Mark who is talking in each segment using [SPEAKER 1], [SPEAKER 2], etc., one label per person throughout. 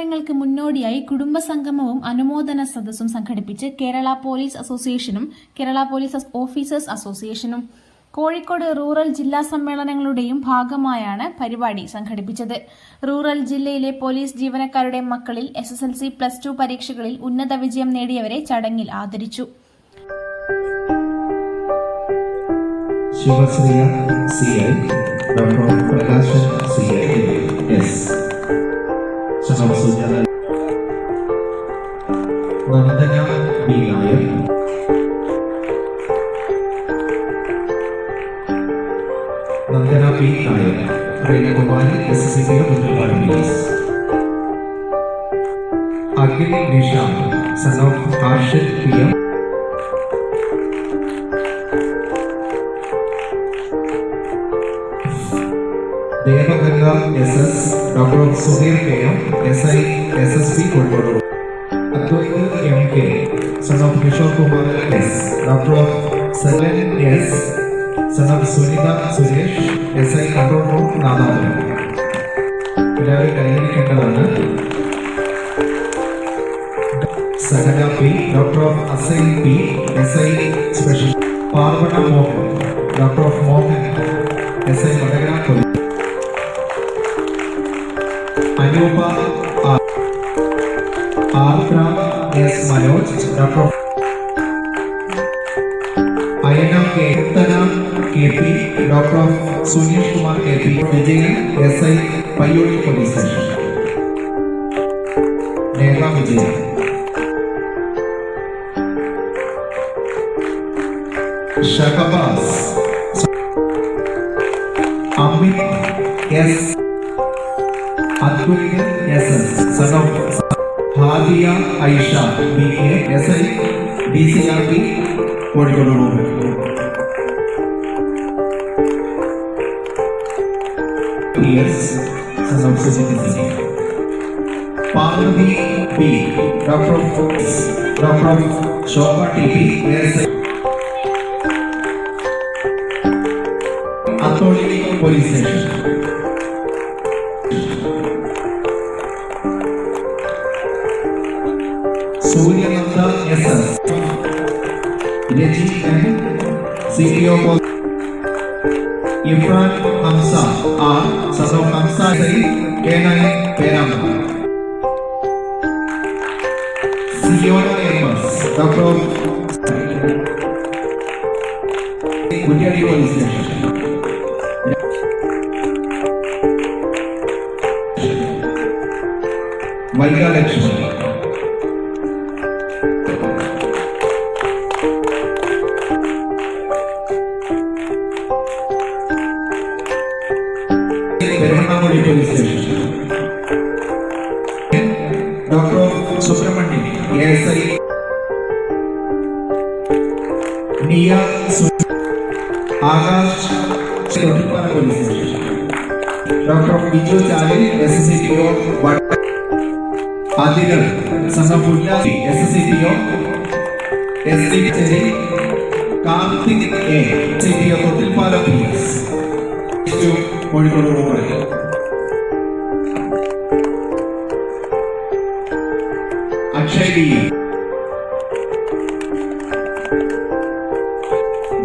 [SPEAKER 1] സമ്മേളനങ്ങൾക്ക് മുന്നോടിയായി കുടുംബസംഗമവും അനുമോദന സദസ്സും സംഘടിപ്പിച്ച് കേരള പോലീസ് അസോസിയേഷനും കേരള പോലീസ് ഓഫീസേഴ്സ് അസോസിയേഷനും. കോഴിക്കോട് റൂറൽ ജില്ലാ സമ്മേളനങ്ങളുടെയും ഭാഗമായാണ് പരിപാടി സംഘടിപ്പിച്ചത്. റൂറൽ ജില്ലയിലെ പോലീസ് ജീവനക്കാരുടെ മക്കളിൽ S S L C plus two പരീക്ഷകളിൽ ഉന്നത വിജയം നേടിയവരെ ചടങ്ങിൽ ആദരിച്ചു.
[SPEAKER 2] ശിവശ്രീയ C I daughter Prakashan C I S. maksudnya wanita yang bilayah Nantinya pintai, Rena Kumari SCCA Menteri Paribas. Akhil Nisham, son of Arshad PM. Of Devaganga S S daughter Sudheer K M S I S S P Kozhikode. M K son of Kishore Kumar S daughter saline S son of Sunitha Suresh S I control room Nadapuram എല്ലാവരും കൈവരിക്കേണ്ടതാണ് Sahana P daughter of Assain P S I special Parvana Mohan daughter of Mohan S I Vadakara police Agriopa R. R from S. Manoj, the prof. INM Ketana KP, Dr. of Sunil Kumar KP, Vijayan SI Payoli Police Station. Neva Vijayan. Shakabas. Amit S. Advaith S S son of Hadiya Aisha B A S I D C R T Kozhikode room S son of Sujith Singh Parvathy P daughter of daughter of Shobha T P S I Atholi police station Rajeev को इमरान हमसा हमसा सही doctor police station वैगा Lakshman doctor Subramanian S I നിയ സു- Akash Thottippara police station doctor Biju Chalil S C P O Athiral Sannafulla S C P O S C Cheri Karthik A C P O Thottilpala police Kozhikode rural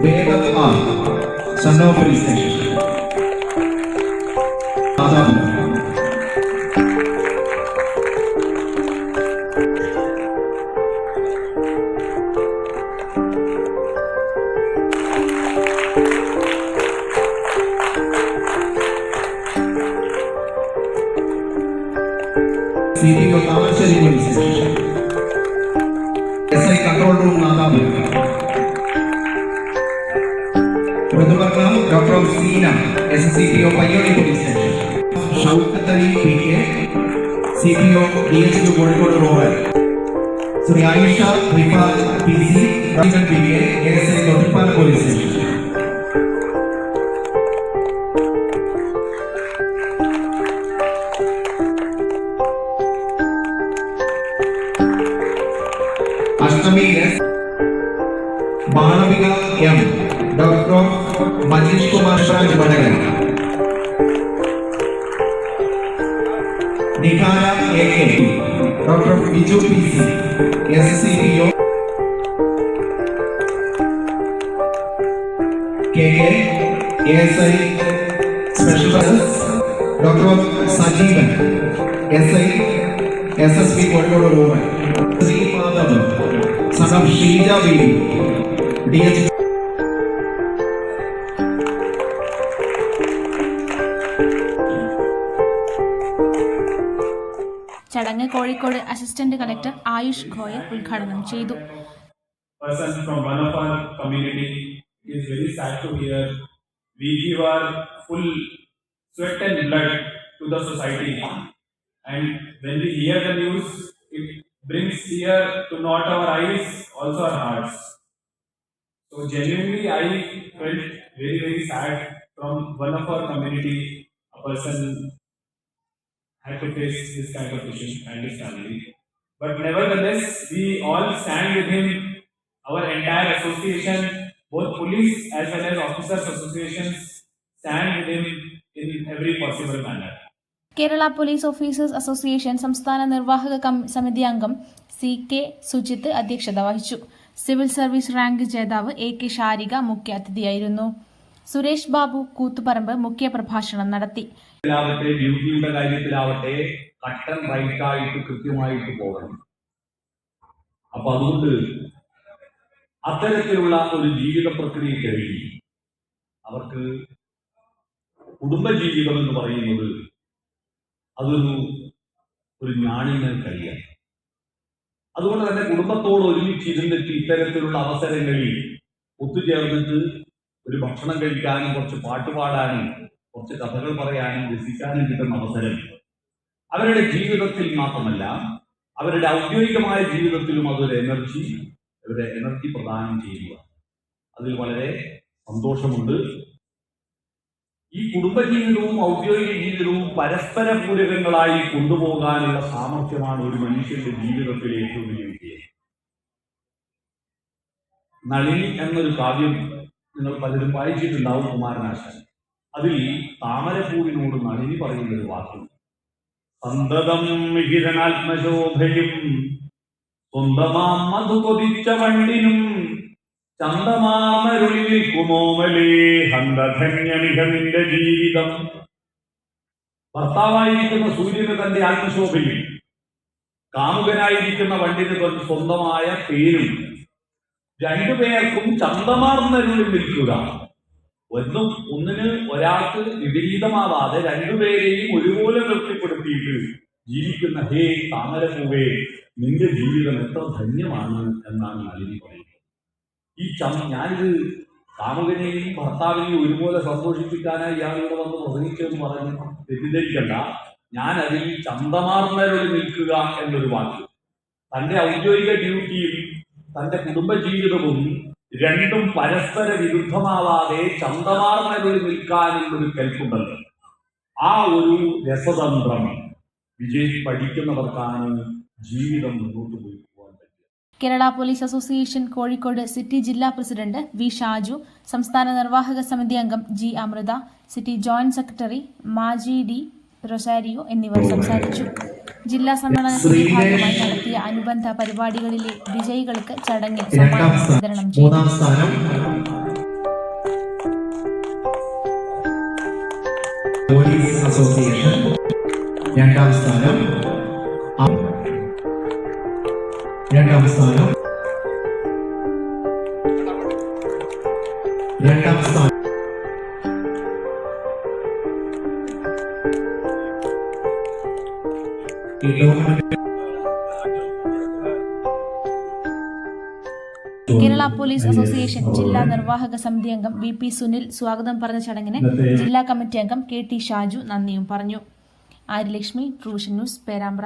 [SPEAKER 2] വേഗം R സണ്ണോ police station Adapuram C D O Thamarassery police station S I control room Nadapuram Rithuvarna doctor Seena S C P O Payyoli police station Shoukathali P K C P O D H Q Kozhikode rural Sree Ayisha Rifad P C P K S I Thottippala police station Ashtami S Malavika M daughter Manish Kumar branch Bangar निखारा A daughter Biju P C S C P O K K S I specialist daughter Sanjeev S I S S P कोटकोड़ room Shri Madhav son Sreeja B D H
[SPEAKER 1] ചടങ്ങ് Kozhikode assistant collector Ayush Goyal ഉദ്ഘാടനം ചെയ്തു
[SPEAKER 3] person from one of our community. It is very sad to hear. We give our full sweat and blood to the society. And when we hear the news, it brings tear to not our eyes, also our hearts. So genuinely, I felt very, very sad from one of our community, a person had to face this kind of issue and his family. But nevertheless, we all stand with him our entire association, both police as well as officers associations, stand with him in every possible manner.
[SPEAKER 1] Kerala police officers association സംസ്ഥാന നിർവാഹക സമിതി അംഗം C K Sujith അധ്യക്ഷത വഹിച്ചു civil service rank ജേതാവ് A K Sharika മുഖ്യാതിഥിയായിരുന്നു സുരേഷ് ബാബു കൂത്തുപറമ്പ് മുഖ്യ പ്രഭാഷണം നടത്തി ാവട്ടെ
[SPEAKER 4] ഡ്യൂട്ടിയുടെ കാര്യത്തിലാവട്ടെ കട്ടൻ റൈറ്റ് ആയിട്ട് കൃത്യമായിട്ട് പോകണം. അപ്പൊ അതുകൊണ്ട് അത്തരത്തിലുള്ള ഒരു ജീവിത പ്രക്രിയ കഴിഞ്ഞ് അവർക്ക് കുടുംബജീവിതം എന്ന് പറയുന്നത് അതൊരു ഒരു ഞാണിന് കഴിയാണ്. അതുകൊണ്ട് തന്നെ കുടുംബത്തോട് ഒരുമിച്ചിരുന്നിട്ട് ഇത്തരത്തിലുള്ള അവസരങ്ങളിൽ ഒത്തുചേർന്നിട്ട് ഒരു ഭക്ഷണം കഴിക്കാനും കുറച്ച് പാട്ട് പാടാനും കുറച്ച് കഥകൾ പറയാനും രസിക്കാനും കിട്ടുന്ന അവസരം അവരുടെ ജീവിതത്തിൽ മാത്രമല്ല അവരുടെ ഔദ്യോഗികമായ ജീവിതത്തിലും അതൊരു എനർജി അവരുടെ എനർജി പ്രദാനം ചെയ്യുക അതിൽ വളരെ സന്തോഷമുണ്ട്. ഈ കുടുംബജീവിതവും ഔദ്യോഗിക ജീവിതവും പരസ്പര പൂരകങ്ങളായി കൊണ്ടുപോകാനുള്ള സാമർഥ്യമാണ് ഒരു മനുഷ്യന്റെ ജീവിതത്തിൽ ഏറ്റവും വലിയ വിജയം. നളിനി എന്നൊരു കാവ്യം നിങ്ങൾ പലരും വായിച്ചിട്ടുണ്ടാവും കുമാരനാശാൻ. അതിൽ താമരപ്പൂവിനോട് നളിനി പറയുന്ന ഒരു വാക്കുണ്ട് സന്തതം മിഹിരനാത്മശോഭയും സ്വന്തമാം മധു കൊതിച്ച വണ്ടിനും ചന്തമാമരുളി നിൽക്കുമോമലേ ഹന്തധന്യമിക ജീവിതം. ഭർത്താവായിരിക്കുന്ന സൂര്യന് തന്റെ ആത്മശോഭയും കാമുകനായിരിക്കുന്ന വണ്ടിന് സ്വന്തമായ പേരും രണ്ടുപേർക്കും ചന്തമാർന്നരുളിൽ നിൽക്കുക ഒന്നും ഒന്നിന് ഒരാൾക്ക് വിപരീതമാവാതെ രണ്ടുപേരെയും ഒരുപോലെ തൃപ്തിപ്പെടുത്തിയിട്ട് ജീവിക്കുന്ന ഹേ താമരപ്പൂവേ നിന്റെ ജീവിതം എത്ര ധന്യമാണ് എന്നാണ് നളിനി പറയുന്നത്. ഈ ചം ഞാനിത് കാമുകനെയും ഭർത്താവിനെയും ഒരുപോലെ സന്തോഷിപ്പിക്കാനായി ഇയാളിവിടെ വന്ന് പ്രസംഗിച്ചതെന്ന് പറഞ്ഞ് തെറ്റിദ്ധരിക്കണ്ട. ഞാൻ അതിൽ ചന്തമാർന്നരോട് നിൽക്കുക എന്നൊരു വാക്ക്. തന്റെ ഔദ്യോഗിക ഡ്യൂട്ടിയും തന്റെ കുടുംബജീവിതവും രണ്ടും പരസ്പര വിരുദ്ധമാവാതെ ചന്തമാർന്നതിൽ നിൽക്കാനുള്ളൊരു കൽപ്പുണ്ടല്ലോ. ആ ഒരു രസതന്ത്രം വിജയ് പഠിക്കുന്നവർക്കാണ് ജീവിതം മുന്നോട്ട് പോയി
[SPEAKER 1] Kerala police association Kozhikode city ജില്ലാ പ്രസിഡന്റ് വി ഷാജു സംസ്ഥാന നിർവാഹക സമിതി അംഗം G Amrutha city joint secretary Maji D Rosario എന്നിവർ സംസാരിച്ചു. ജില്ലാ സമ്മേളനത്തിന്റെ ഭാഗമായി നടത്തിയ അനുബന്ധ പരിപാടികളിലെ വിജയികൾക്ക് ചടങ്ങിൽ
[SPEAKER 2] രണ്ടാം
[SPEAKER 1] സമ്മാനം വിതരണം ചെയ്തു.
[SPEAKER 2] മൂന്നാം സ്ഥാനം. രണ്ടാം സ്ഥാനം. രണ്ടാം സ്ഥാനം.
[SPEAKER 1] കേരള പോലീസ് അസോസിയേഷൻ ജില്ലാ നിർവാഹക സമിതി അംഗം വി പി സുനിൽ സ്വാഗതം പറഞ്ഞ ചടങ്ങിന് ജില്ലാ കമ്മിറ്റി അംഗം കെ ടി ഷാജു നന്ദിയും പറഞ്ഞു. ആര്യലക്ഷ്മി ട്രൂഷൻ ന്യൂസ് പേരാമ്പ്ര.